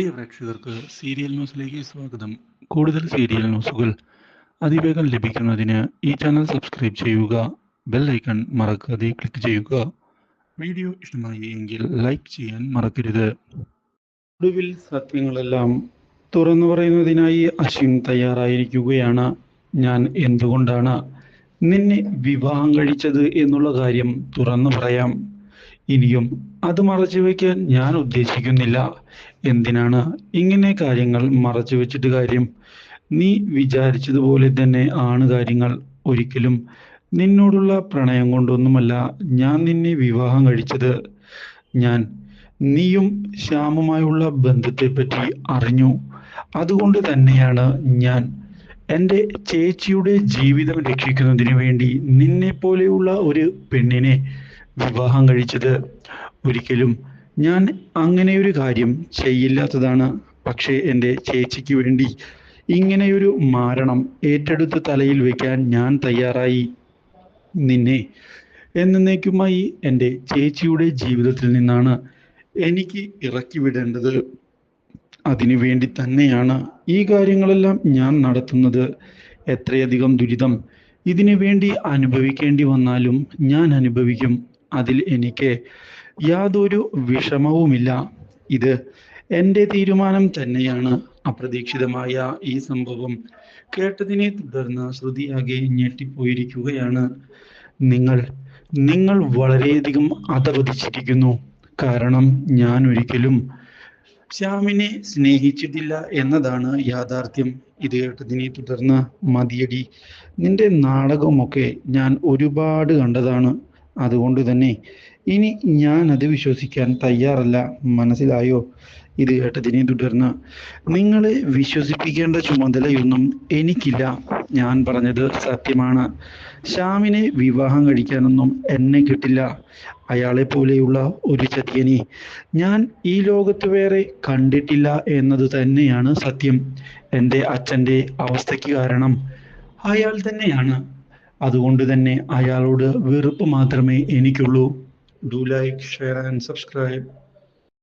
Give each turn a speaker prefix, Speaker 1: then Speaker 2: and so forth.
Speaker 1: പ്രിയ പ്രേക്ഷകർക്ക് സീരിയൽ ന്യൂസിലേക്ക് സ്വാഗതം. കൂടുതൽ സീരിയൽ ന്യൂസുകൾ അതിവേഗം ലഭിക്കുന്നതിന് ഈ ചാനൽ സബ്സ്ക്രൈബ് ചെയ്യുക ബെൽ ഐക്കൺ മറക്കാതെ ക്ലിക്ക് ചെയ്യുക. വീഡിയോ ഇഷ്ടമായി എങ്കിൽ ലൈക്ക് ചെയ്യാൻ മറക്കരുത്. ഒടുവിൽ സത്യങ്ങളെല്ലാം തുറന്നു പറയുന്നതിനായി അശ്വിൻ തയ്യാറായിരിക്കുകയാണ്. ഞാൻ എന്തുകൊണ്ടാണ് നിന്നെ വിവാഹം കഴിച്ചത് എന്നുള്ള കാര്യം തുറന്നു പറയാം. ഇനിയും അത് മറച്ചു വയ്ക്കാൻ ഞാൻ ഉദ്ദേശിക്കുന്നില്ല. എന്തിനാണ് ഇങ്ങനെ കാര്യങ്ങൾ മറച്ചു വെച്ചിട്ട് കാര്യം? നീ വിചാരിച്ചതുപോലെ തന്നെ ആണ് കാര്യങ്ങൾ. ഒരിക്കലും നിന്നോടുള്ള പ്രണയം കൊണ്ടൊന്നുമല്ല ഞാൻ നിന്നെ വിവാഹം കഴിച്ചത്. ഞാൻ നീയും ശ്യാമുമായുള്ള ബന്ധത്തെപ്പറ്റി അറിഞ്ഞു. അതുകൊണ്ട് തന്നെയാണ് ഞാൻ എന്റെ ചേച്ചിയുടെ ജീവിതം രക്ഷിക്കുന്നതിന് വേണ്ടി നിന്നെ പോലെയുള്ള ഒരു പെണ്ണിനെ വിവാഹം കഴിച്ചത് ഒരിക്കലും ഞാൻ അങ്ങനെ ഒരു കാര്യം ചെയ്യില്ലാത്തതാണ്. പക്ഷേ എന്റെ ചേച്ചിക്ക് വേണ്ടി ഇങ്ങനെയൊരു മാരണം ഏറ്റെടുത്ത് തലയിൽ വെക്കാൻ ഞാൻ തയ്യാറായി. നിന്നെ എന്നേക്കുമായി എന്റെ ചേച്ചിയുടെ ജീവിതത്തിൽ നിന്നാണ് എനിക്ക് ഇറക്കി വിടേണ്ടത്. അതിനു വേണ്ടി തന്നെയാണ് ഈ കാര്യങ്ങളെല്ലാം ഞാൻ നടത്തുന്നത്. എത്രയധികം ദുരിതം ഇതിനു വേണ്ടി അനുഭവിക്കേണ്ടി വന്നാലും ഞാൻ അനുഭവിക്കും. അതിൽ എനിക്ക് യാതൊരു വിഷമവുമില്ല. ഇത് എന്റെ തീരുമാനം തന്നെയാണ്. അപ്രതീക്ഷിതമായ ഈ സംഭവം കേട്ടതിനെ തുടർന്ന് ശ്രുതിയാകെ ഞെട്ടിപ്പോയിരിക്കുകയാണ്. നിങ്ങൾ നിങ്ങൾ വളരെയധികം അധപതിച്ചിരിക്കുന്നു. കാരണം ഞാൻ ഒരിക്കലും ശ്യാമിനെ സ്നേഹിച്ചിട്ടില്ല എന്നതാണ് യാഥാർത്ഥ്യം. ഇത് കേട്ടതിനെ തുടർന്ന് മതിയടി നിന്റെ നാടകമൊക്കെ ഞാൻ ഒരുപാട് കണ്ടതാണ്. അതുകൊണ്ട് തന്നെ ഇനി ഞാൻ അത് വിശ്വസിക്കാൻ തയ്യാറല്ല. മനസ്സിലായോ? ഇത് കേട്ടതിനെ തുടർന്ന് നിങ്ങളെ വിശ്വസിപ്പിക്കേണ്ട ചുമതലയൊന്നും എനിക്കില്ല. ഞാൻ പറഞ്ഞത് സത്യമാണ്. ശ്യാമിനെ വിവാഹം കഴിക്കാനൊന്നും എന്നെ കിട്ടില്ല. അയാളെ പോലെയുള്ള ഒരു ചതിയനെ ഞാൻ ഈ ലോകത്ത് വേറെ കണ്ടിട്ടില്ല എന്നത് തന്നെയാണ് സത്യം. എന്റെ അച്ഛന്റെ അവസ്ഥയ്ക്ക് കാരണം അയാൾ തന്നെയാണ്. അതുകൊണ്ട് തന്നെ അയാളോട് വെറുപ്പ് മാത്രമേ എനിക്കുള്ളൂ. Do like share and subscribe